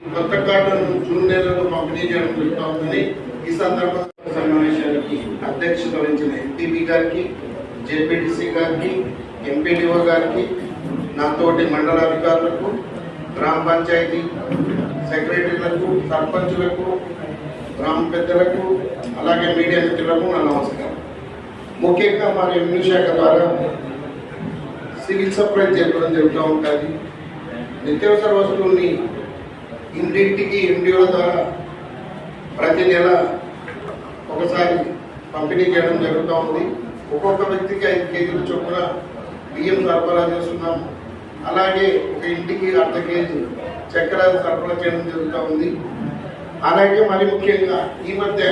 కొత్త కార్డులను జూన్ నెలలో పంపిణీ చేయడం జరుగుతుందని ఈ సందర్భంగా సమావేశానికి అధ్యక్షత వహించిన ఎంపీపీ గారికి జేపీటీసీ గారికి ఎంపీడీఓ గారికి నాతోటి మండల అధికారులకు గ్రామ పంచాయతీ సెక్రటరీలకు సర్పంచులకు గ్రామ పెద్దలకు అలాగే మీడియా మిత్రులకు నా నమస్కారం. ముఖ్యంగా మా రెవెన్యూ శాఖ ద్వారా సివిల్ సప్లై జరపడం జరుగుతూ ఉంటుంది. నిత్యావసర వస్తువుల్ని ఇంటింటికి ఎండిఓ ద్వారా ప్రతి నెల ఒకసారి పంపిణీ చేయడం జరుగుతూ ఉంది. ఒక్కొక్క వ్యక్తికి ఐదు కేజీల చొప్పున బియ్యం సరఫరా చేస్తున్నాం అలాగే ఒక ఇంటికి అర్ధ కేజీ చక్కెర సరఫరా చేయడం జరుగుతూ ఉంది. అలాగే మరి ముఖ్యంగా ఈ మధ్య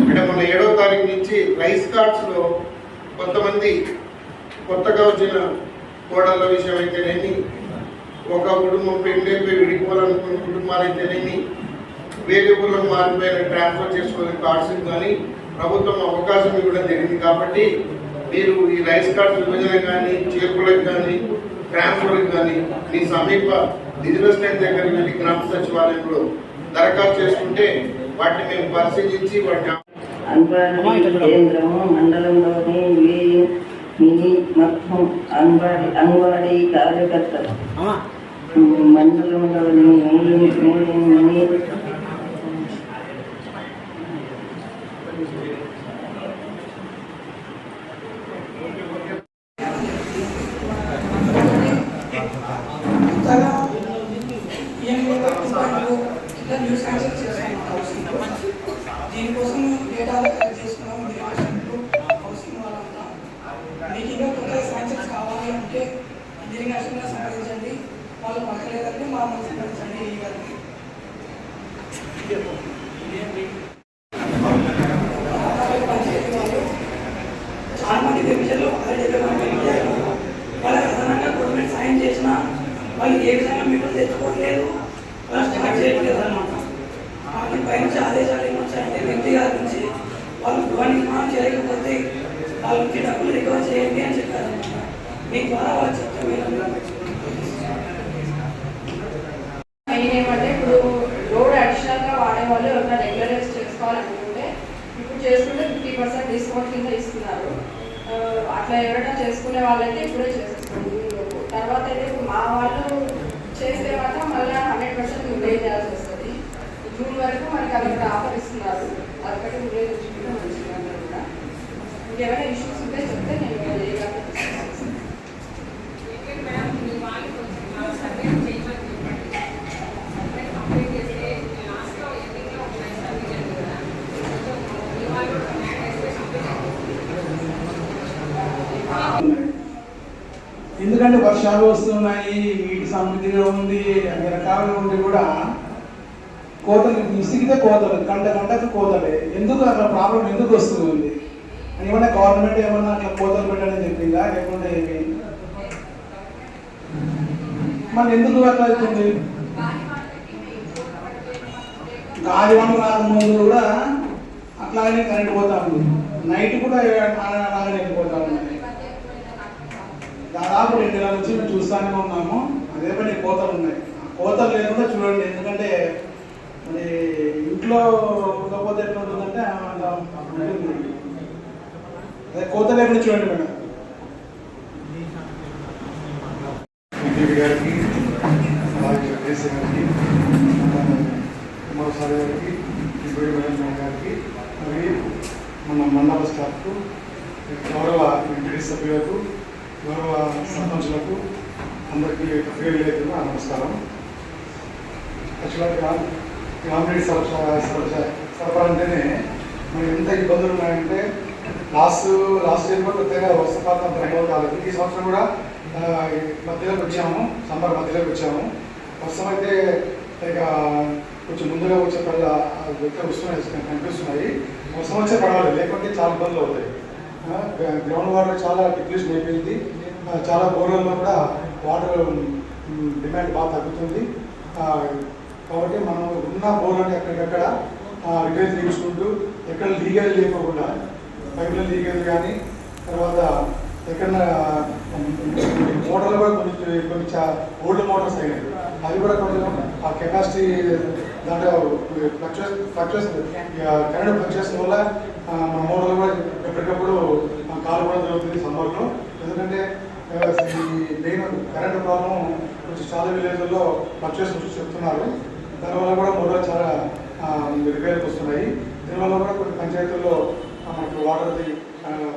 ఇక్కడ మన ఏడవ తారీఖు నుంచి రైస్ కార్డ్స్లో కొంతమంది కొత్తగా వచ్చిన కోడళ్ళ విషయం అయితేనేమి ఒక కుటుంబం పెళ్ళైపోయి విడిపోవాలనుకున్న కుటుంబాలు అయితేనేమి వేరే ఊళ్ళో మారిపోయిన ట్రాన్స్ఫర్ చేసుకునే కార్డ్స్ కానీ ప్రభుత్వం అవకాశం ఇవ్వడం జరిగింది కాబట్టి మీరు ఈ రైస్ కార్డ్స్ విభజన కానీ చేర్పులకు కానీ ట్రాన్స్ఫర్కి కానీ మీ సమీప బిజినెస్ లైన్ దగ్గరికి వెళ్ళి గ్రామ సచివాలయంలో దరఖాస్తు చేసుకుంటే వాటిని మేము పరిశీలించి వాటిని అంగన్వాడీ కేంద్రము మండలంలోని మినీ మొత్తం అంగన్వాడీ అంగన్వాడీ కార్యకర్తలు. మండలంలోని మినీ మినీ మినీ కొత్తగా ఏం వాళ్ళు ఇట్లా న్యూ శాంక్షన్ చేస్తాం హౌసింగ్ దీనికోసం డేటా కలెక్ట్ చేసుకున్నాం డిపార్ట్మెంట్లు హౌసింగ్ వాళ్ళంతా మీకు ఇంకా కొత్త శాంక్షన్స్ కావాలి అంటే ఇంజనీరింగ్ అసిస్టెంట్గా సంప్రదించండి వాళ్ళు పక్కలేదంటే మా మనం సంప్రదించండి ఈ గారిని పంచాయతీ వాళ్ళు చాలా మంది బెనిఫిషియర్లు ఆల్రెడీ డెబ్బై మంది బెనిఫిషియర్లు వాళ్ళకి అదనంగా గవర్నమెంట్ సాయం చేసినా వాళ్ళు ఏ విధంగా మీరు తెచ్చుకోవట్లేదు వాళ్ళు స్టార్ట్ చేయట్లేదు అనమాట వాళ్ళకి పైనుంచి ఆదేశాలు ఏమొచ్చాయంటే వ్యక్తి గారి నుంచి వాళ్ళు గృహ నిర్మాణం చేయకపోతే వాళ్ళకి డబ్బులు రికవర్ చేయండి అని చెప్పారు. మీ ద్వారా వాళ్ళు చెప్తే మీరు మెయిన్ ఏమంటే ఇప్పుడు రోడ్ అడిషనల్గా వాళ్ళు ఎవరైనా రెగ్యులరైజ్ చేసుకోవాలనుకుంటే ఇప్పుడు చేసుకుంటే ఫిఫ్టీ పర్సెంట్ డిస్కౌంట్ కింద ఇస్తున్నారు. అట్లా ఎవరైనా చేసుకునే వాళ్ళైతే ఇప్పుడే చేస్తారు. తర్వాత అయితే మా వాళ్ళు చేస్తే మాత్రం మళ్ళీ హండ్రెడ్ పర్సెంట్ పే చేయాల్సి వస్తుంది. జూన్ వరకు మనకి అదొకటి ఆఫర్ ఇస్తున్నారు. అదొకటి ముందే తెచ్చుకుంటే మంచిగా కూడా. ఇంకేమైనా ఇష్యూస్ ఉంటే చెప్తే నేను చేయగలను ఎందుకంటే వర్షాలు వస్తున్నాయి నీటి సమృద్ధిగా ఉంది అన్ని రకాలుగా ఉండి కూడా కోతలు ఇసిగితే కోతలు గంట గంటకు కోతలే. ఎందుకు అట్లా ప్రాబ్లం ఎందుకు వస్తుంది? ఏమన్నా గవర్నమెంట్ ఏమన్నా అట్లా కోతలు పెట్టాలని చెప్పిందా? లేకుంటే ఏమి? మరి ఎందుకు అట్లా అవుతుంది? గాలి వాన రాకముందు కూడా అట్లాగనే కరెంట్ పోతా ఉంది నైట్ కూడా అలాగనే వెళ్ళిపోతా ఉన్నాయి దాదాపు రెండు నెలల నుంచి మేము చూస్తానే ఉన్నాము. అదే పని కోతలు ఉన్నాయి. ఆ కోతలు లేకుండా చూడండి. ఎందుకంటే మరి ఇంట్లో ఉండకపోతే ఎట్లా ఉంటుందంటే అదే కోత లేకుండా చూడండి మేడం. గారికి అలాగే కేసీ గారికి కుమారస్వామి గారికి డిప్యూటీ మేనేజ్మెంట్ గారికి మరియు మన మండల స్టాఫ్కు గౌరవ ఎంపీ సభ్యులకు గౌరవ సర్పంచులకు అందరికీ పేరు లేదు నమస్కారం. యాక్చువల్గా గ్రామ గ్రామీణ సరఫరా సరఫరా సరఫరా అంటేనే మనకి ఎంత ఇబ్బందులు ఉన్నాయంటే లాస్ట్ లాస్ట్ ఇయర్ కూడా కొత్తగా వర్షపాతం అంత కాలేదు. ఈ సంవత్సరం కూడా మధ్యలోకి వచ్చాము సమ్మర్ మధ్యలోకి వచ్చాము. వర్షం అయితే ఇక కొంచెం ముందుగా వచ్చే పళ్ళ వస్తున్నాయి కనిపిస్తున్నాయి. వర్షం వచ్చే పడవాలి లేకుంటే చాలా ఇబ్బందులు అవుతాయి. గ్రౌండ్ వాటర్ చాలా డిప్లీషన్ అయిపోయింది. చాలా బోర్లలో కూడా వాటర్ డిమాండ్ బాగా తగ్గుతుంది. కాబట్టి మనం ఉన్న బోర్లని ఎక్కడికక్కడ రిపేర్ తీసుకుంటూ ఎక్కడ లీగల్ లేకోకుండా పైపుల లీగల్ కానీ తర్వాత ఎక్కడ మోటార్లు కూడా కొన్ని కొన్ని ఓల్డ్ మోటార్స్ అయినాయి. అవి కూడా కొంచెం ఆ కెపాసిటీ దాంట్లో ఫ్లక్చువేషన్ ఫ్లక్చువేషన్ కరెంట్ ఫ్లక్చువేషన్ వల్ల మా మోడల్ కూడా ఎప్పటికప్పుడు కాలు కూడా జరుగుతుంది సమ్మర్లో. ఎందుకంటే ఈ మెయిన్ కరెంట్ ప్రాబ్లం కొంచెం చాలా విలేజ్లో పర్చేస్ చెప్తున్నారు. దానివల్ల కూడా మోడల్ చాలా రిపేర్కి వస్తున్నాయి. దీనివల్ల కూడా కొన్ని పంచాయతీల్లో మనకు వాటర్ది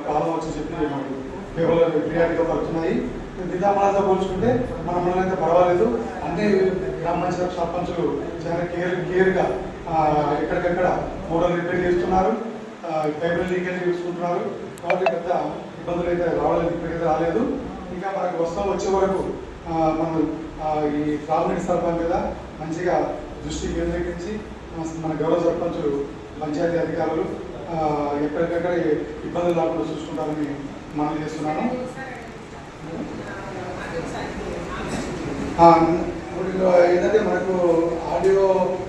ప్రాబ్లం వచ్చి చెప్పి మనకు పేపర్లో ఫిర్యాదుగా పడుతున్నాయి. నిజామాబాద్తో పోల్చుకుంటే మన మండలం అయితే పర్వాలేదు. అన్ని గ్రామ పంచాయతీ సర్పంచులు చాలా కేర్ కేర్గా ఎక్కడికక్కడ ఎక్కడికెక్కడ మోడల్ రిపేర్ చేస్తున్నారు. లీకేజ్ చూసుకుంటున్నారు. కాబట్టి పెద్ద ఇబ్బందులు అయితే రావలేదు ఇప్పటికైతే రాలేదు. ఇంకా మనకు వస్తాం వచ్చే వరకు మనం ఈ ప్రాథమిక సర్పంచ్ మీద మంచిగా దృష్టి కేంద్రీకరించి మన- గౌరవ సర్పంచులు పంచాయతీ అధికారులు ఎక్కడికక్కడ ఇబ్బందులు రాకుండా చూసుకుంటారని మనం చేస్తున్నాను ఆ, ఇప్పుడు ఏంటంటే మనకు ఆడియో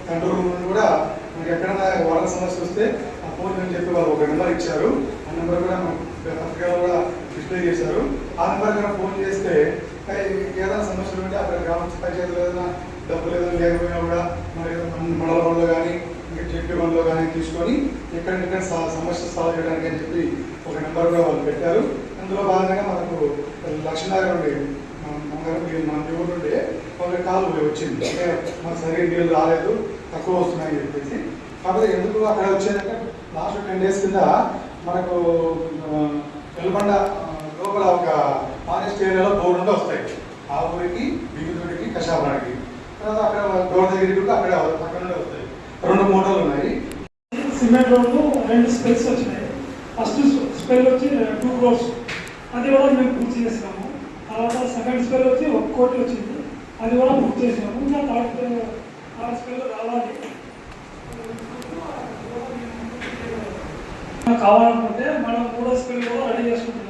కంట్రోల్ రూమ్ నుండి కూడా మనకి ఎక్కడైనా వాళ్ళ సమస్య వస్తే ఆ ఫోన్ అని చెప్పి వాళ్ళు ఒక నెంబర్ ఇచ్చారు. ఆ నెంబర్ కూడా మనకు కూడా డిస్ప్లే చేశారు. ఆ నెంబర్ కన్నా ఫోన్ చేస్తే ఏదైనా సమస్యలు ఉంటే అక్కడ గ్రామ పంచాయతీలో ఏదైనా డబ్బులు ఏదైనా లేకపోయినా కూడా మరి మండల పనులు కానీ ఇంకా జెడ్పీ పనులు కానీ తీసుకొని ఎక్కడెక్కడ స- సమస్య సాల్వ్ చేయడానికి అని చెప్పి ఒక నెంబర్ కూడా వాళ్ళు పెట్టారు. అందులో భాగంగా మనకు లక్ష్మీనగర్ నుండి మన- మన గారు మన కాలు వచ్చింది. అంటే మాకు సరిగ్గా నీళ్ళు రాలేదు తక్కువ వస్తున్నాయని చెప్పేసి కాకపోతే ఎందుకు అక్కడ వచ్చేదంటే లాస్ట్ టెన్ డేస్ కింద మనకు వెలుబండ లోపల ఒక ఫారెస్ట్ ఏరియాలో బోర్ నుండి వస్తాయి. ఆ ఊరికి బిగుతుడికి కషాపురానికి. తర్వాత అక్కడ డోర్ దగ్గరికి కూడా అక్కడ నుండి వస్తాయి. రెండు మోడల్ ఉన్నాయి. సిమెంట్ రోడ్లు రెండు స్పెల్స్ వచ్చినాయి. ఫస్ట్ స్పెల్ వచ్చి టూ క్రోర్స్. అది కూడా మేము పూర్తి చేసినాము. తర్వాత సెకండ్ స్పెల్ వచ్చి ఒక కోటి వచ్చింది. అది కూడా పూర్తి చేసినాము. ఇంకా థర్డ్ థర్డ్ స్పెల్ రావాలి. కావాలనుకుంటే మనం కూడా స్కూల్లో రెడీ చేసుకుంటున్నాం.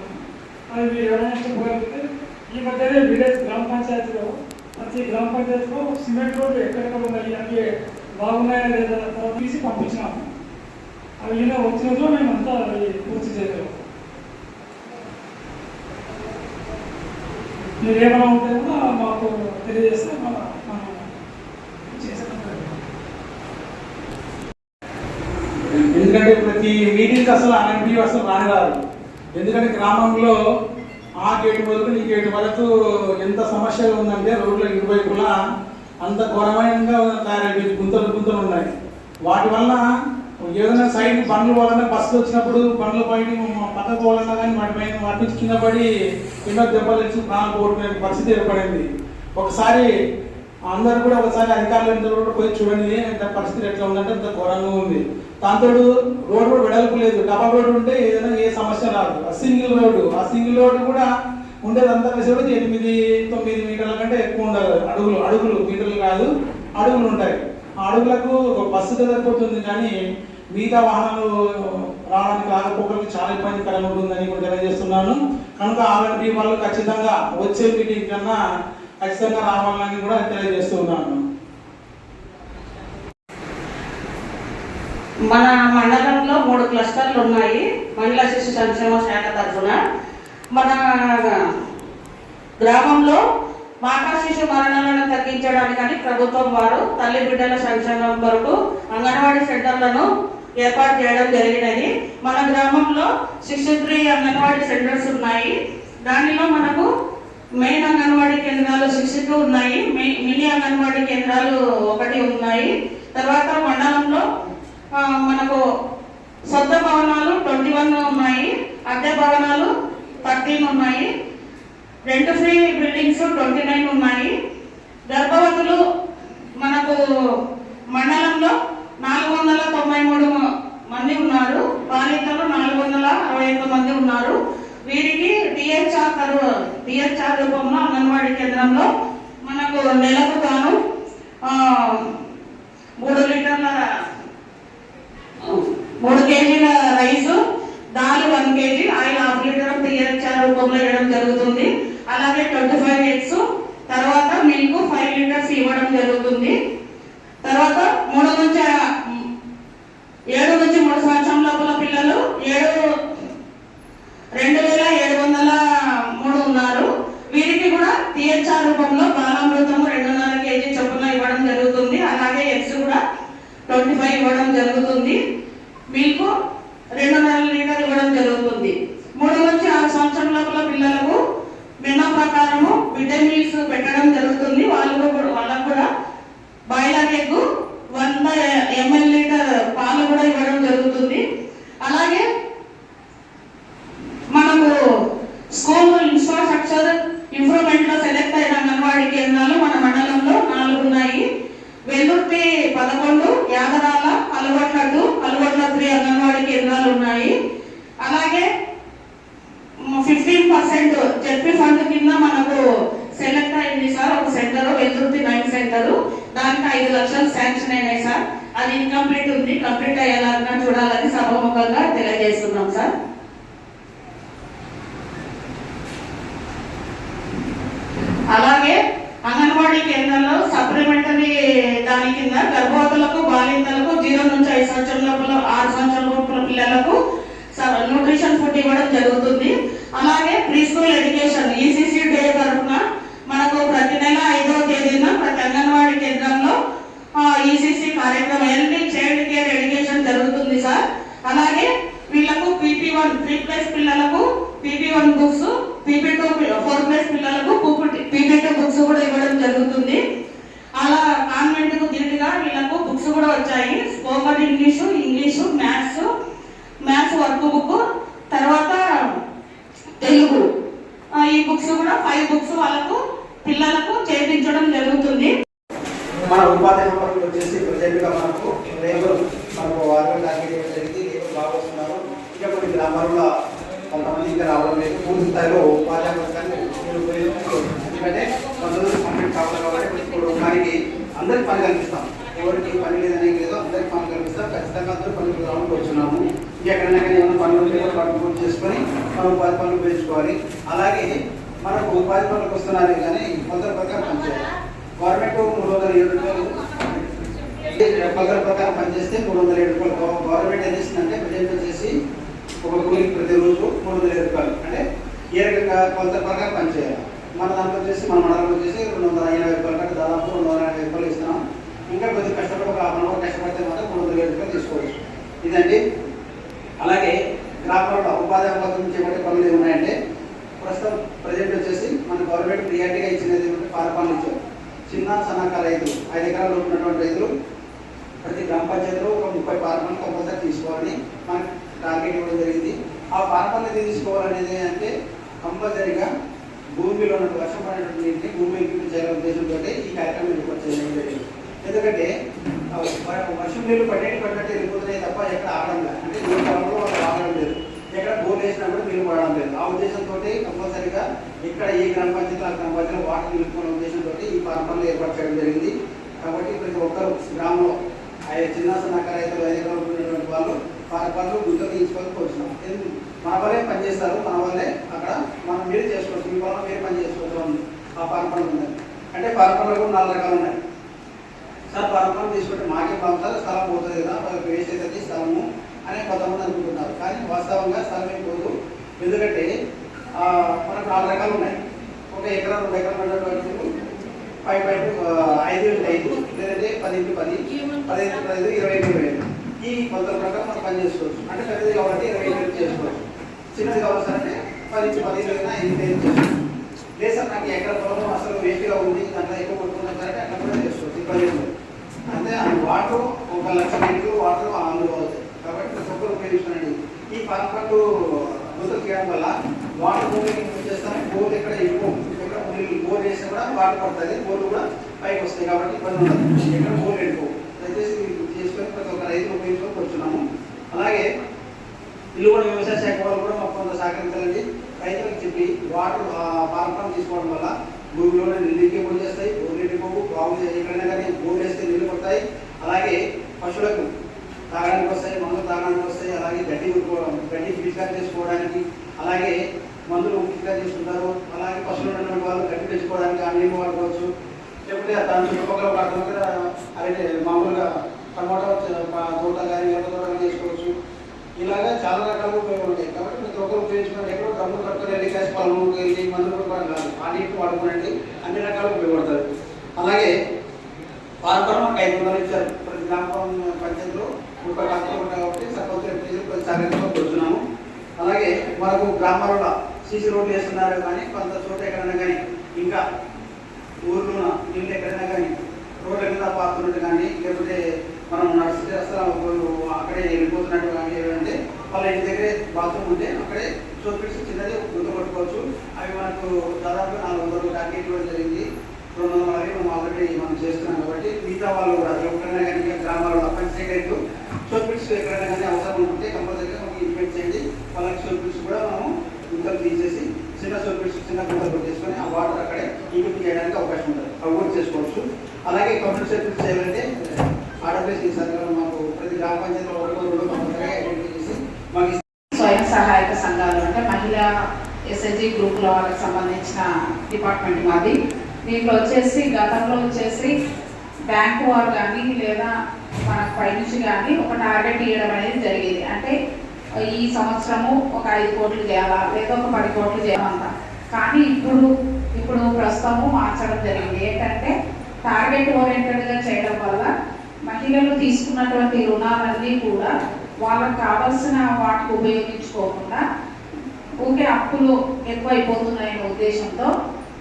అది మీరు ఎవరైనా పోయితే ఈ మధ్యనే విలేజ్ గ్రామ పంచాయతీలో ప్రతి గ్రామ పంచాయతీలో సిమెంట్ రోడ్లు ఎక్కడెక్కడ ఉన్నాయి అవి బాగున్నాయా లేదా తర్వాత తీసి పంపించినాము అవి ఈయన వచ్చినట్లు మేమంతా అవి పూర్తి చేయగలం మీరు ఏమైనా ఉంటే కూడా మాకు తెలియజేస్తే మన మనం చేస్తాం ఎందుకంటే ప్రతి మీటింగ్ అసలు అలాంటి అసలు రానిరాదు ఎందుకంటే గ్రామంలో ఆ గేటు వరకు ఈ గేటు వరకు ఎంత సమస్యలు ఉందంటే రోడ్ల ఇరువైపులా అంత ఘోరమైనగా తయారైంది గుంతలు గుంతలు ఉన్నాయి. వాటి వల్ల ఏదైనా సైడ్ బండ్లు పోవాలన్నా బస్సులు వచ్చినప్పుడు బండ్ల పైన పక్కకు పోవాలన్నా కానీ వాటి పైన వాటి నుంచి కింద పడి ఎన్నో దెబ్బలు వచ్చి ప్రాణాలు కోరుకునే పరిస్థితి ఏర్పడింది. ఒకసారి అందరూ కూడా ఒకసారి అధికారులు కూడా పోయి చూడండి పరిస్థితి ఎట్లా ఉందంటే అంత ఘోరంగా ఉంది. దాంతో రోడ్ కూడా వెడల్పు లేదు. డబల్ రోడ్ ఉంటే ఏదైనా ఏ సమస్య రాదు. ఆ సింగిల్ రోడ్డు ఆ సింగిల్ రోడ్డు కూడా ఉండేదంతా కలిసి కూడా ఎనిమిది తొమ్మిది మీటర్ల కంటే ఎక్కువ ఉండదు అడుగులు అడుగులు మీటర్లు కాదు అడుగులు ఉంటాయి. ఆ అడుగులకు ఒక బస్సు సరిపోతుంది కానీ మిగతా వాహనాలు రావడానికి రాకపోకలకు చాలా ఇబ్బందికరంగా ఉంటుందని కూడా తెలియజేస్తున్నాను. కనుక ఆర్ఎండి వాళ్ళు ఖచ్చితంగా వచ్చే మీటింగ్ కన్నా ఖచ్చితంగా రావాలని కూడా తెలియజేస్తున్నాను మన మండలంలో మూడు క్లస్టర్లు ఉన్నాయి. మహిళా శిశు సంక్షేమ శాఖ తరఫున. మన గ్రామంలో మాతా శిశు మరణాలను తగ్గించడానికని ప్రభుత్వం వారు తల్లి బిడ్డల సంక్షేమం కొరకు అంగన్వాడీ సెంటర్లను ఏర్పాటు చేయడం జరిగినది. మన గ్రామంలో సిక్స్టీ త్రీ అంగన్వాడీ సెంటర్స్ ఉన్నాయి. దానిలో మనకు కేంద్రాలు ఉన్నాయి. మి- మినీ అంగన్వాడీ కేంద్రాలు ఒకటి ఉన్నాయి. తర్వాత మండలంలో మనకు సొంత భవనాలు ట్వంటీ వన్ ఉన్నాయి. అద్దె భవనాలు థర్టీన్ ఉన్నాయి. రెండు ఫ్రీ బిల్డింగ్స్ ట్వంటీ నైన్ ఉన్నాయి. గర్భవతులు మనకు మండలంలో నాలుగు వందల తొంభై మూడు మంది ఉన్నారు. బాలికలు నాలుగు వందల అరవై ఐదు మంది ఉన్నారు. వీరికి డిహెచ్ఆర్ తరు డిహెచ్ఆర్ రూపంలో అంగన్వాడీ కేంద్రంలో మనకు నెలకు గాను మూడు లీటర్ల మూడు కేజీల rice dal one KG oil half litre THR రూపంలో ఇవ్వడం జరుగుతుంది అలాగే ట్వంటీ ఫైవ్ ఎగ్స్ తర్వాత మిల్క్ ఫైవ్ లీటర్స్ ఇవ్వడం జరుగుతుంది తర్వాత మూడు నుంచి ఏడు నుంచి మూడు సంవత్సరం లోపల పిల్లలు ఏడు రెండు వేల ఏడు వందల మూడు ఉన్నారు వీరికి కూడా టీహెచ్ఆర్ రూపంలో బాలామృతం రెండున్నర కేజీ చొప్పున ఇవ్వడం జరుగుతుంది కూడా ట్వంటీ ఫైవ్ ఇవ్వడం జరుగుతుంది మిల్క్ రెండున్నర లీటర్ ఇవ్వడం జరుగుతుంది మూడు నుంచి ఆరు సంవత్సరం లోపల పిల్లలకు మెనూ ప్రకారము మిడ్ డే మీల్స్ పెట్టడం జరుగుతుంది వాళ్ళు కూడా వాళ్ళకు కూడా బాయిలర్ ఎగ్ వంద ఎంఎల్ లీటర్ పాలు కూడా ఇవ్వడం జరుగుతుంది అలాగే మనకు స్కూల్ ఇన్ఫ్రాస్ట్రక్చర్ ఇంప్రూవ్మెంట్లో సెలెక్ట్ అయిన అంగన్వాడీ కేంద్రాలు మన మండలంలో నాలుగు ఉన్నాయి. వెల్లుర్తి పదకొండు యాదరాల అలగొట్ల టూ అలగొట్ల త్రీ అంగన్వాడీ కేంద్రాలు ఉన్నాయి. అలాగే ఫిఫ్టీన్ పర్సెంట్ జెడ్పీ ఫండ్ కింద మనకు సెలెక్ట్ అయింది సార్. ఒక సెంటర్ వెల్లుర్తి నైన్ సెంటర్. దానికి ఐదు లక్షలు శాంక్షన్ అయినాయి సార్. అది ఇన్కంప్లీట్ ఉంది. కంప్లీట్ అయ్యేలాగా చూడాలని సభాముఖంగా తెలియజేస్తున్నాం సార్. అలాగే అంగన్వాడీ కేంద్రంలో సప్లిమెంటరీ దాని కింద గర్భవతులకు బాలింతలకు జీరో నుంచి ఐదు సంవత్సరాల లోపల ఆరు సంవత్సరాల లోపల పిల్లలకు న్యూట్రిషన్ ఫుడ్ ఇవ్వడం జరుగుతుంది. అలాగే pre school education ECC day తరఫున మనకు ప్రతి నెల ఐదవ తేదీన ప్రతి అంగన్వాడీ కేంద్రంలో ఈసీసీ కార్యక్రమం ఎల్పీ చైల్డ్ కేర్ ఎడ్యుకేషన్ జరుగుతుంది సార్ అలాగే వీళ్ళకు పీపీ వన్ త్రీ ప్లస్ పిల్లలకు PP one books PP two four plus పిల్లలకు పీపీ టూ బుక్స్ కూడా ఇవ్వడం జరుగుతుంది అలా కాన్వెంట్కు దీటుగా వీళ్ళకు బుక్స్ కూడా వచ్చాయి spoken English English maths maths work book తర్వాత తెలుగు ఆ, ఈ బుక్స్ కూడా ఫైవ్ బుక్స్ వాళ్ళకు పిల్లలకు చేయించడం జరుగుతుంది మన ఉపాధి హామీలు వచ్చేసి ప్రజెంట్గా మనకు లేబర్ మనకు వారు టార్గెట్ ఇవ్వడం జరిగింది లేబర్ బాగా వస్తున్నారు ఇంకా కొన్ని గ్రామాల్లో కొంతమంది ఇంకా రావడం లేదు పూర్తి స్థాయిలో ఉపాధి హామీ పథకాన్ని మీరు ఎందుకంటే కొంతమంది కంప్లీట్ కావాలి కాబట్టి ఇప్పుడు మనకి అందరికి పని కల్పిస్తాం. ఎవరికి పని లేదనే లేదో అందరికి పని కల్పిస్తాం. ఖచ్చితంగా అందరూ పనులు రావడానికి వచ్చున్నాము. ఎక్కడైనా కానీ ఏమైనా పనులు ఉంటే కూడా పూర్తి చేసుకొని మనం ఉపాధి పనులు ఉపయోగించుకోవాలి. అలాగే మనకు ఉపాధి పనులకు వస్తున్నారు కానీ కొందరు ప్రకారం పనిచేయాలి గవర్నమెంట్ మూడు వందల ఏడు రూపాయలు పగల ప్రకారం పనిచేస్తే మూడు వందల ఏడు రూపాయలు. గవర్నమెంట్ ఏం చేసిందంటే ప్రజెంట్ వచ్చేసి ఒక కూలికి ప్రతిరోజు మూడు వందల ఏడు రూపాయలు. అంటే ఏ రకంగా కొంత ప్రకారం పనిచేయాలి మన దాంట్లో వచ్చేసి మన మండలంలో వచ్చేసి రెండు వందల ఎనభై రూపాయలు కంటే దాదాపు రెండు వందల ఎనభై రూపాయలు ఇస్తున్నాం. ఇంకా కొద్దిగా కష్టపడి ఒక హాఫ్ అవర్ కష్టపడితే మాత్రం మూడు వందల ఏడు రూపాయలు తీసుకోవచ్చు. ఇదండి. అలాగే గ్రామాలలో ఉపాధి అవకాశం చేపట్టే పనులు ఏమున్నాయంటే ప్రస్తుతం ప్రజెంట్ వచ్చేసి మన గవర్నమెంట్ ప్రియారిటీగా ఇచ్చినది ఏమంటే పాల పనులు ఇచ్చారు చిన్న సన్నకాల రైతులు ఐదు ఎకరాలు ఉన్నటువంటి రైతులు ప్రతి గ్రామ పంచాయతీలో ఒక ముప్పై పార్పన్లు కంపల్సరీ తీసుకోవాలని మనకి టార్గెట్ ఇవ్వడం జరిగింది. ఆ పార్పన్లు తీసుకోవాలనేది అంటే కంపల్సరీగా భూమిలో ఉన్న వర్షం పడేటువంటి నీటిని భూమికి చేయాలనే ఉద్దేశంతో ఈ కార్యక్రమం ఏర్పాటు చేయడం జరిగింది. ఎందుకంటే వర్షం నీళ్ళు పడేటి పడినట్టు వెళ్ళిపోతున్నాయి తప్ప ఎక్కడ ఆడడం లేదు. అంటే నీళ్ళు పొలంలో వాళ్ళు ఆడడం లేదు. ఎక్కడ బోర్ వేసినా కూడా నీళ్ళు పడడం లేదు. ఆ ఉద్దేశంతో కంపల్సరీగా ఇక్కడ ఈ గ్రామ పంచాయతీ ఆ గ్రామ పంచాయతీలో వాటర్ నిలుపుకునే ఉద్దేశంతో ఈ పార్పన్లు ఏర్పాటు చేయడం జరిగింది. కాబట్టి ప్రతి ఒక్కరు గ్రామంలో ఆయన చిన్న సన్నకారు రైతులు ఐదు వాళ్ళు పార్పన్లు గుంతలు తీసుకోవాలని కోరుతున్నాం మన వాళ్ళే పని చేస్తారు మన వాళ్ళే అక్కడ మనం మీరు చేసుకోవచ్చు మీ వల్ల మీరు పనిచేసుకోవచ్చు అని ఆ పార్పన్లు ఉన్నాయి అంటే పార్పన్లు కూడా నాలుగు రకాలు ఉన్నాయి. సార్ పరమాణం తీసుకుంటే మాకే పంపుతారు స్థలం పోతుంది కదా వాళ్ళకి వేస్ట్ అవుతుంది స్థలము అనే కొంతమంది అనుకుంటున్నారు. కానీ వాస్తవంగా స్థలం పోదు. ఎందుకంటే మనకు నాలుగు రకాలు ఉన్నాయి. ఒక ఎకరా రెండు ఎకరాలు ఉన్నటువంటి ఫైవ్ పాయింట్ ఐదు ఇంటి ఐదు లేదంటే పది ఇంటి పది నుంచి పదిహేను ఐదు ఇరవై ఇంటి ఇరవై ఈ కొంత ప్రకారం మనం పని చేసుకోవచ్చు అంటే పెద్దది కాబట్టి ఇరవై ఇంటి చేసుకోవచ్చు. చిన్నది కావాలి అంటే పది నుంచి పదిహేను లేదా ఐదు లేదు. సార్ నాకు ఎక్కడ పొలం అసలు వేస్ట్గా ఉంది దాంట్లో ఎక్కువ కొట్టుకున్నా సరే అట్లా కూడా చేసుకోవచ్చు ఇబ్బంది అంటే ఆ వాటర్ ఒక లక్ష లీటర్లు వాటర్ అందులో అవుతాయి కాబట్టి ప్రతి ఒక్కరు ఉపయోగించుకోండి ఈ పార్పట్లు గుర్తులు చేయడం వల్ల వాటర్ భూమికి యూజ్ చేస్తామని బోర్ ఎక్కడ ఎక్కువ ఎక్కడ బోర్ చేసినా కూడా వాటర్ పడుతుంది బోర్లు కూడా పైకి వస్తాయి కాబట్టి ఇబ్బంది ఉండదు. ఎక్కడ బోర్ ఎక్కువ దయచేసి మీరు చేసుకొని ప్రతి ఒక్క రైతులు ఉపయోగించుకొని కూర్చున్నాము. అలాగే ఇల్లు కూడా వ్యవసాయ శాఖ వాళ్ళు కూడా మాకు కొంత సహకరించాలండి. రైతులకు చెప్పి వాటర్ పాలపం తీసుకోవడం వల్ల భూమిలోనే నీళ్ళకి పోగు చేస్తాయి బోర్లు పోగు బాగు ఎక్కడైనా కానీ బోర్లు వేస్తే నీళ్ళు పడతాయి. అలాగే పశువులకు తాగడానికి వస్తాయి మందులు తాగడానికి వస్తాయి. అలాగే గడ్డి గడ్డి పిచికారి చేసుకోవడానికి అలాగే మందులు పిచికారి చేసుకుంటారు. అలాగే పశువులు ఉన్నటువంటి వాళ్ళు గడ్డి పెంచుకోవడానికి ఆ నీళ్ళు వాడుకోవచ్చు. లేకపోతే దాని చుట్టుపక్కల వాటి దగ్గర అరటి మామూలుగా టమాటా తోట కానీ మిరప తోట కానీ చేసుకోవచ్చు. ఇలాగా చాలా రకాలుగా ఉపయోగాలు ఉంటాయి. కాబట్టి ప్రతి ఒక్కరు ఉపయోగించుకుని ఎక్కడో డబ్బులు కట్టుకొని వెళ్ళి కాసి పొలంలో వెళ్ళి మందులు కూడా కాదు. ఆ నీటి వాడుకోనండి. అన్ని రకాలుగా ఉపయోగపడతారు అలాగే పార్పరం ఒక ఐదు వందలు ఇచ్చారు. ప్రతి గ్రామ పంచాయతీలో ముప్పై రాష్ట్రాలు ఉంటాయి కాబట్టి సర్పంచ్ ఎంపీలు కొంచెం జాగ్రత్తగా కూర్చున్నాము అలాగే మనకు గ్రామాలలో సీసీ రోడ్లు వేస్తున్నారు కానీ కొంత చోట ఎక్కడైనా కానీ ఇంకా ఊర్లో నీళ్ళు ఎక్కడైనా కానీ రోడ్ల మీద పారుతున్నట్టు కానీ లేకపోతే మనం నడిచి అసలు అక్కడే వెళ్ళిపోతున్నట్టు కానీ ఏమంటే వాళ్ళ ఇంటి దగ్గరే బాత్రూమ్ ఉంటే అక్కడే చూపించి చిన్నది గుర్తుపట్టుకోవచ్చు అవి మనకు దాదాపు నాలుగు వందలు టార్గెట్ ఇవ్వడం జరిగింది. రెండు వందల అవి మనం ఆల్రెడీ మనం చేస్తున్నాం కాబట్టి మిగతా వాళ్ళు కూడా ఎక్కడైనా కానీ ఇంకా గ్రామాల్లో పంచాయతీలు చూపించి ఎక్కడైనా కానీ అవసరం ఉంటే కంపల్సరీగా మనకి ఇంటిమేట్ చేయండి. వాళ్ళకి చూపించి కూడా మనం ఇంకా తీసేసి చిన్న షోపిట్స్ చిన్న గుంతలు చేసుకొని ఆ వాటర్ అక్కడే ఇంటికి చేయడానికి అవకాశం ఉంటుంది. అవి కూడా చేసుకోవచ్చు. అలాగే కంప్యూటర్ సర్వీస్ చేయాలంటే మాకు. ప్రతి గ్రామ పంచాయతీలో చేసి మాకు స్వయం సహాయక సంఘాలు అంటే మహిళా ఎస్ఎస్జి గ్రూప్ల వాళ్ళకి సంబంధించిన డిపార్ట్మెంట్ మాది. దీంట్లో వచ్చేసి గతంలో వచ్చేసి బ్యాంకు వారు కానీ లేదా మనకు పైనుంచి కానీ ఒక టార్గెట్ ఇవ్వడం అనేది జరిగేది. అంటే ఈ సంవత్సరము ఒక ఐదు కోట్లు చేయాలా లేదా ఒక పది కోట్లు చేయాలంట. కానీ ఇప్పుడు ఇప్పుడు ప్రస్తుతము మార్చడం జరిగింది. ఏంటంటే టార్గెట్ ఓరియంటెడ్గా చేయడం వల్ల మహిళలు తీసుకున్నటువంటి రుణాలన్నీ కూడా వాళ్ళకి కావాల్సిన వాటికి ఉపయోగించుకోకుండా ఊకే అప్పులు ఎక్కువైపోతున్నాయనే ఉద్దేశంతో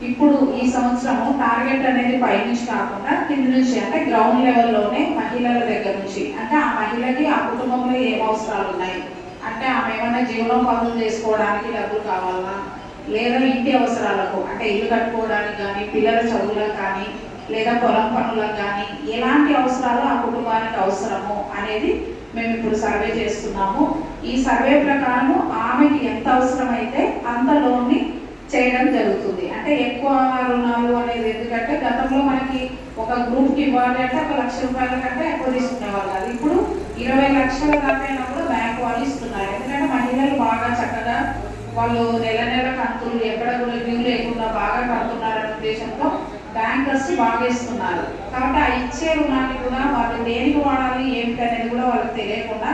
ఇప్పుడు ఈ సంవత్సరము టార్గెట్ అనేది పైనుంచి కాకుండా కింది నుంచి అంటే గ్రౌండ్ లెవెల్లోనే మహిళల దగ్గర నుంచి. అంటే ఆ మహిళకి ఆ కుటుంబంలో ఏం అవసరాలు ఉన్నాయి? అంటే ఆమె ఏమైనా జీవనోపాధులు చేసుకోవడానికి డబ్బులు కావాలా? లేదా ఇంటి అవసరాలకు అంటే ఇల్లు కట్టుకోవడానికి కానీ పిల్లల చదువులకు కానీ లేదా పొలం పనులకు కానీ ఎలాంటి అవసరాలు ఆ కుటుంబానికి అవసరము అనేది మేము ఇప్పుడు సర్వే చేస్తున్నాము. ఈ సర్వే ప్రకారం ఆమెకి ఎంత అవసరమైతే అంత లోన్ని చేయడం జరుగుతుంది. అంటే ఎక్కువ రుణాలు అనేది ఎందుకంటే గతంలో మనకి ఒక గ్రూప్కి ఇవ్వాలి అంటే ఒక లక్ష రూపాయల కంటే ఎక్కువ తీసుకునేవాళ్ళు కాదు. ఇప్పుడు ఇరవై లక్షల దాకా అయినా కూడా బ్యాంక్ వాళ్ళు ఇస్తున్నారు. ఎందుకంటే మహిళలు బాగా చక్కగా వాళ్ళు నెల నెల కంతులు ఎక్కడ కూడా డ్యూ లేకుండా బాగా కడుతున్నారనే ఉద్దేశంతో బ్యాంకర్స్ బాగేస్తున్నారు కాబట్టి ఆ ఇచ్చే రుణాన్ని కూడా వాళ్ళు దేనికి వాడాలి ఏమిటి అనేది కూడా వాళ్ళకి తెలియకుండా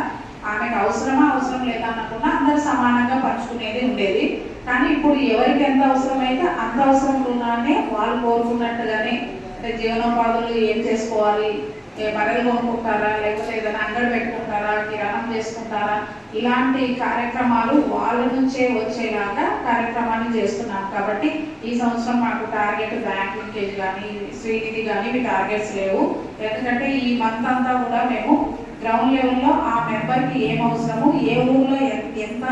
ఆమెకు అవసరమా అవసరం లేదా అనుకున్నా అందరు సమానంగా పంచుకునేది ఉండేది. కానీ ఇప్పుడు ఎవరికి ఎంత అవసరమైతే అంత అవసరం రుణాన్ని వాళ్ళు కోరుకున్నట్టుగానే అంటే జీవనోపాధులు ఏం చేసుకోవాలి మరలు కొనుక్కుంటారా లేకపోతే ఏదైనా అంగడి పెట్టుకుంటారా? కిరాణం చేసుకుంటారా? ఇలాంటి కార్యక్రమాలు వాళ్ళ నుంచే వచ్చేలాగా కార్యక్రమాన్ని చేస్తున్నాం కాబట్టి ఈ సంవత్సరం మాకు టార్గెట్ బ్యాంక్ లింకేజ్ కానీ శ్రీనిధి కానీ ఇవి టార్గెట్స్ లేవు. ఎందుకంటే ఈ మంత్ అంతా కూడా మేము గ్రౌండ్ లెవెల్లో ఆ మెంబర్కి ఏం అవసరము ఏ ఊర్లో ఎంత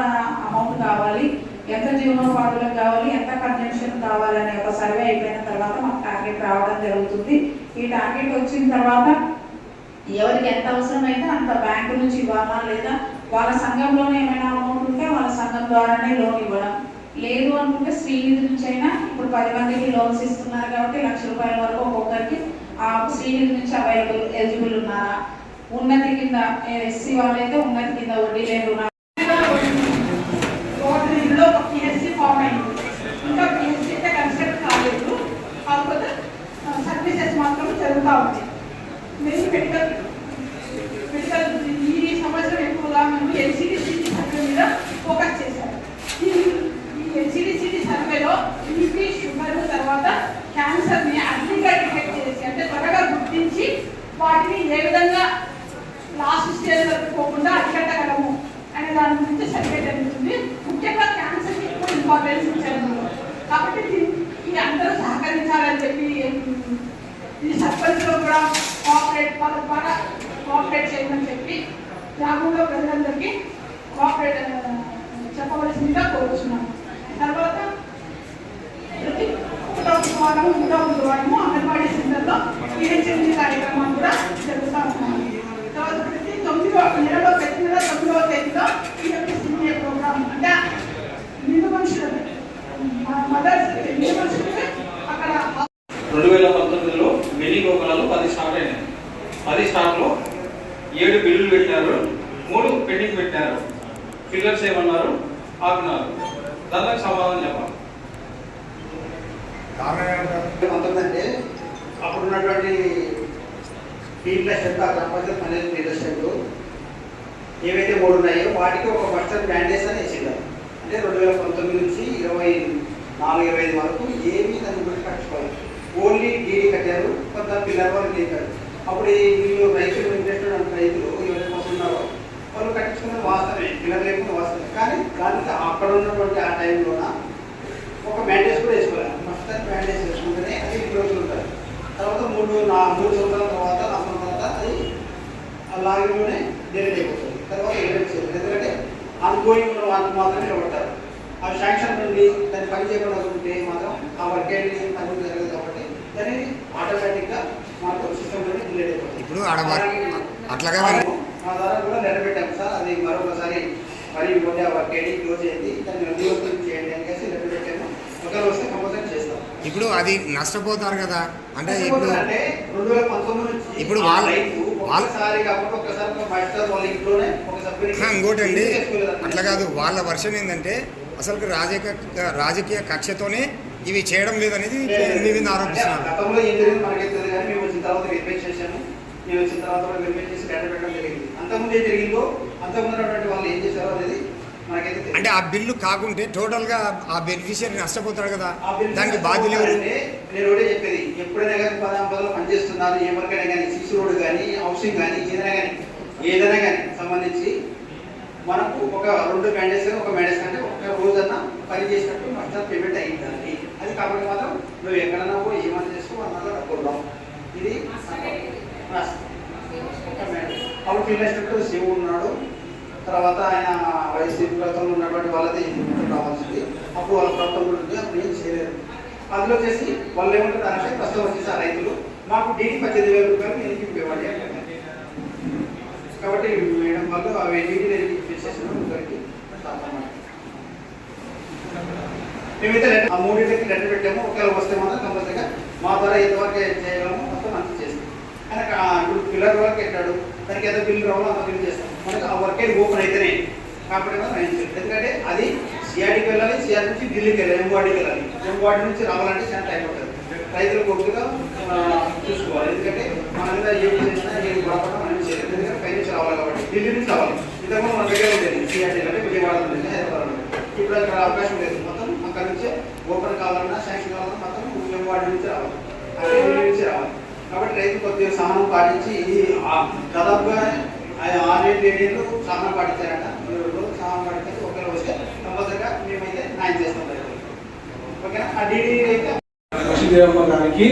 అమౌంట్ కావాలి ఎంత జీవనోపాధులకు కావాలి ఎంత కన్జంప్షన్ కావాలనే ఒక సర్వే అయిపోయిన తర్వాత మాకు టార్గెట్ రావడం జరుగుతుంది. ఈ టార్గెట్ వచ్చిన తర్వాత ఎవరికి ఎంత అవసరమైతే అంత బ్యాంకు నుంచి ఇవ్వాలా లేదా వాళ్ళ సంఘంలోనే ఏమైనా అమౌంట్ ఉంటే వాళ్ళ సంఘం ద్వారానే లోన్ ఇవ్వడం. లేదు అనుకుంటే శ్రీనిధి నుంచి అయినా ఇప్పుడు పది మందికి లోన్స్ ఇస్తున్నారు కాబట్టి లక్ష రూపాయల వరకు ఒక్కొక్కరికి ఆ శ్రీనిధి నుంచి అవైలబుల్ ఎలిజిబుల్ ఉన్నారా? ఉన్నతి కింద ఎస్సీ వాళ్ళైతే ఉన్నతి కింద వడ్డీ లేని రుణాలు రోడ్లో ఒక పిఎస్సి ఫామ్ అయింది ఇంకా పిఎస్సి అయితే కన్స్ట్రక్ట్ కాలేదు కాకపోతే సర్వీసెస్ మాత్రం జరుగుతూ ఉంది మేము మెడికల్ మెడికల్ ఈ సంవత్సరం ఎక్కువగా మేము ఎల్సిడిసిడి సర్వే మీద ఫోకస్ చేశాము ఈ ఈ ఎల్సిడిసిడి సర్వేలో బీపీ షుగర్ తర్వాత క్యాన్సర్ని అర్లీగా డిటెక్ట్ చేసి అంటే త్వరగా గుర్తించి వాటిని ఏ విధంగా లాస్ట్ పోకుండా అరికట్టగలము అనే దాని గురించి సర్వే జరుగుతుంది. ముఖ్యంగా క్యాన్సర్ ఎక్కువ ఇంపార్టెన్స్ ఇచ్చారు కాబట్టి ఇది అందరూ సహకరించాలని చెప్పి ఈ సర్పంచ్లో కూడా కోఆపరేట్ వాళ్ళ ద్వారా కోఆపరేట్ చేయమని చెప్పి గ్రామంలో ప్రజలందరికీ కోఆపరేట్ చెప్పవలసిందిగా కోరుతున్నాను తర్వాత ప్రతి ఒకటో బుధవారం మూడో బుధవారము అంగన్వాడీ సెంటర్లో పిహెచ్ఎంజీ కార్యక్రమాలు కూడా జరుగుతూ ఉన్నాయి తర్వాత ప్రతి తొమ్మిదో నెలలో ప్రతి నెల తొమ్మిదవ తేదీలో పిఎంసీఏ ప్రోగ్రామ్ అంటే నిండు మనుషులు మదర్స్ నిండు మనుషులకి అక్కడ రెండు వేల పంతొమ్మిదిలో మినీ గోకులాలు పది స్టార్ట్ అయినాయి. పది స్టార్ట్లో ఏడు బిల్లులు పెట్టారు మూడు పెండింగ్ పెట్టారు. ఫిగర్స్ ఏమన్నారు? ఆపినారు. దానికి సమాధానం చెప్పాలి. పంతొమ్మిది అంటే అప్పుడు ఉన్నటువంటి ఫీల్డ్ స్ట్రెంత్ ఆ గ్రామ పంచాయతీ పన్నెండు ఫీల్డ్ స్ట్రెంత్ ఏవైతే మూడు ఉన్నాయో వాటికి ఒక పర్సెంట్ బ్యాండేజ్ అని వేసిండారు. అంటే రెండు వేల పంతొమ్మిది నుంచి ఇరవై నాలుగు ఇరవై ఐదు వరకు ఏమీ దాని గురించి కట్టుకోవాలి ఓన్లీ డీడీ కట్టారు కొంత పిల్లర్ వరకు లేపారు. అప్పుడు వీళ్ళు రైతులు ఇంట్రెస్టెడ్ రైతులు ఎవరైతే వస్తున్నారో వాళ్ళు కట్టించుకున్నది వాస్తవమే పిల్లలు లేకుండా వాస్తవమే. కానీ దానికి అక్కడ ఉన్నటువంటి ఆ టైంలోన ఒక బ్యాండేజ్ కూడా వేసుకోవాలి ఫస్ట్ టైం బ్యాండేజ్ వేసుకుంటేనే అది ఇన్ని రోజులు ఉంటుంది తర్వాత మూడు నా మూడు సంవత్సరాల తర్వాత నాలుగు తర్వాత అది ఆ లాగిలోనే డెలిట్ అయిపోతుంది. తర్వాత చేయాలి ఎందుకంటే ఆన్గోయింగ్ ఉన్న వాళ్ళు మాత్రమే నిలబడతారు ఆ శాంక్షన్ నుండి దాన్ని పని చేయకుండా ఉంటే మాత్రం ఆ వర్క్ అనేది పని జరగదు కాబట్టి దాన్ని ఆటోమేటిక్గా మనకు సిస్టంలోనే డిలేట్ అయిపోతుంది. ఇప్పుడు అట్లాగే మా ద్వారా కూడా పెట్టాము సార్. అది మరొకసారి మరి ఇంకోటి ఆ వర్క్ అయ్యి క్లోజ్ అయింది దాన్ని రివర్సల్ చేయండి అని చెప్పి లెటర్ పెట్టాము. ఒకవేళ వస్తే కంపల్సరీ చేస్తాం. ఇప్పుడు అది నష్టపోతారు కదా. అంటే ఇప్పుడు రెండు వేల పంతొమ్మిది ఇప్పుడు వాళ్ళ- ఇంకోటండి. అట్లా కాదు. వాళ్ళ వర్షన్ ఏంటంటే అసలు రాజకీయ రాజకీయ కక్షతోనే ఇవి చేయడం లేదనేది మీ మీద ఆరోపిస్తున్నారు. అంతకుముందు ఏం జరిగిందో అంతకుముందు వాళ్ళు ఏం చేశారో అనేది. అంటే ఆ బిల్లు కాకుంటే టోటల్గా ఆ బెనిఫిషియరీ నష్టపోతాడు కదా. ఆ బిల్ దానికి బాధ్యులు ఎవరు? నేను ఒకటే చెప్పేది. ఎప్పుడైనా కానీ పదాం పదలో పనిచేస్తున్నారు ఏ వర్కైనా కానీ సీసీ రోడ్ కానీ హౌసింగ్ కానీ ఏదైనా కానీ ఏదైనా కానీ సంబంధించి మనకు ఒక రెండు మ్యాండేస్ ఒక మ్యాండేస్ అంటే ఒక రోజన్నా పని చేసినట్టు మొత్తం పేమెంట్ అయ్యిందండి అది కాబట్టి మాత్రం నువ్వు ఎక్కడన్నా పోయి ఏమని చేసుకో డబ్బులు ఇది అప్పుడు ఫిల్ శివు ఉన్నాడు. తర్వాత ఆయన వైసీపీ ప్రభుత్వంలో ఉన్నటువంటి వాళ్ళది రావాల్సింది. అప్పుడు వాళ్ళ ప్రభుత్వం ఉంటుంది అప్పుడు ఏం చేయలేదు. అందులో చేసి వాళ్ళు ఏమంటారు అంటే ప్రస్తుతం వచ్చేసి ఆ రైతులు మాకు డీడీ పద్దెనిమిది వేల రూపాయలు నేను ఇవ్వండి అంటారు. కాబట్టి మేడం వాళ్ళు అవి డీడీ నేను ముగ్గురికి అన్నమాట. మేమైతే ఆ మూడింటికి లెటర్ పెట్టాము ఒకవేళ వస్తే మాత్రం కంపల్సరీగా మా ద్వారా ఎంతవరకు చేయగలము మొత్తం మంచి చేస్తాం. కనుక ఇప్పుడు పిల్లర్ వరకు ఎట్టాడు దానికి ఏదో బిల్లు రావాలో అంత బిల్లు చేస్తాం. మనకి ఆ వర్క్ అయితే ఓపెన్ అయితేనే కాబట్టి మనం ఎందుకంటే అది సిఆర్డీకి వెళ్ళాలి సిఆర్ నుంచి ఢిల్లీకి వెళ్ళాలి ఎంవాడికి వెళ్ళాలి. ఎంవాడి నుంచి రావాలంటే చాలా టైం పడుతుంది. రైతులు కొద్దిగా చూసుకోవాలి. ఎందుకంటే మన మీద ఏం చేసినా ఏం గొడవపడినా మనం చేయాలి. ఎందుకంటే పై నుంచి రావాలి కాబట్టి ఢిల్లీ నుంచి రావాలి. ఇంతకుముందు మన దగ్గర ఉండేది సిఆర్డీ అంటే విజయవాడ ఉండేది హైదరాబాద్ ఇప్పుడు అక్కడ అవకాశం లేదు. మొత్తం అక్కడ నుంచే ఓపెన్ కావాలన్నా శాంక్షన్ కావాలన్నా మొత్తం ఎంవాడి నుంచి రావాలి. అంటే నుంచి రావాలి. కాబట్టి రైతు కొద్దిగా సహనం పాటించి ఇది దాదాపుగా అది ఆన్లైన్ ఏడేళ్ళు సహనం పడతారట మీరు రెండు రోజులు సహనం పడితే ఒకరు వస్తే కంపల్సరిగా మేమైతే న్యాయం చేస్తాం ఓకేనా? ఆ డీడీ అయితే లక్ష్మీదేవమ్మ గారికి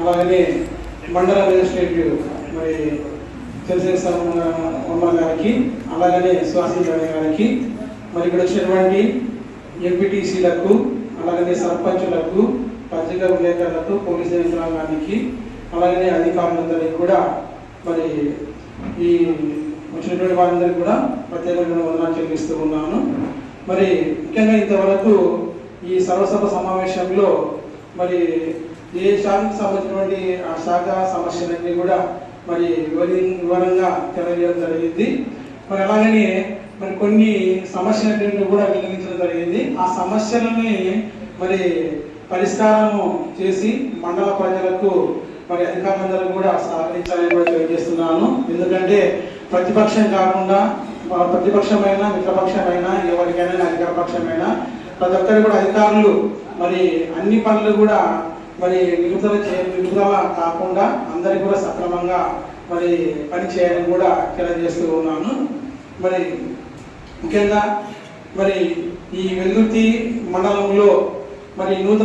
అలాగనే మండల రిజిస్ట్రేటివ్ మరి తెలిసిన అమ్మ గారికి అలాగనే సుహాసి గారికి మరి ఇక్కడ వచ్చినటువంటి ఎంపీటీసీలకు అలాగనే సర్పంచులకు పత్రికా విలేకరులకు పోలీసు యంత్రాంగానికి అలాగనే అధికారులందరికీ కూడా మరి ఈ వచ్చినటువంటి వారందరికీ కూడా ప్రత్యేకమైన వందనాలు చెల్లిస్తూ ఉన్నాను. మరి ముఖ్యంగా ఇంతవరకు ఈ సర్వసభ సమావేశంలో మరి ఏ శాఖకు సంబంధించినటువంటి ఆ శాఖ సమస్యలన్నీ కూడా మరి వివరి వివరంగా తెలియజేయడం జరిగింది. మరి అలాగనే మరి కొన్ని సమస్యలన్నింటినీ కూడా వెలిగించడం జరిగింది. ఆ సమస్యలని మరి పరిష్కారం చేసి మండల ప్రజలకు మరి అధికారులందరూ కూడా సహకరించాలని కూడా తెలియజేస్తున్నాను. ఎందుకంటే ప్రతిపక్షం కాకుండా ప్రతిపక్షమైనా ప్రతిపక్షమైన మిత్రపక్షమైన ఎవరికైనా అధికారపక్షమైనా ప్రతి ఒక్కరు కూడా అధికారులు మరి అన్ని పనులు కూడా మరి నిలుపుదల చే నిలుపుదల కాకుండా అందరికి కూడా సక్రమంగా మరి పని చేయడం కూడా తెలియజేస్తూ ఉన్నాను. మరి ముఖ్యంగా మరి ఈ వెల్లుర్తి మండలంలో మరి నూతన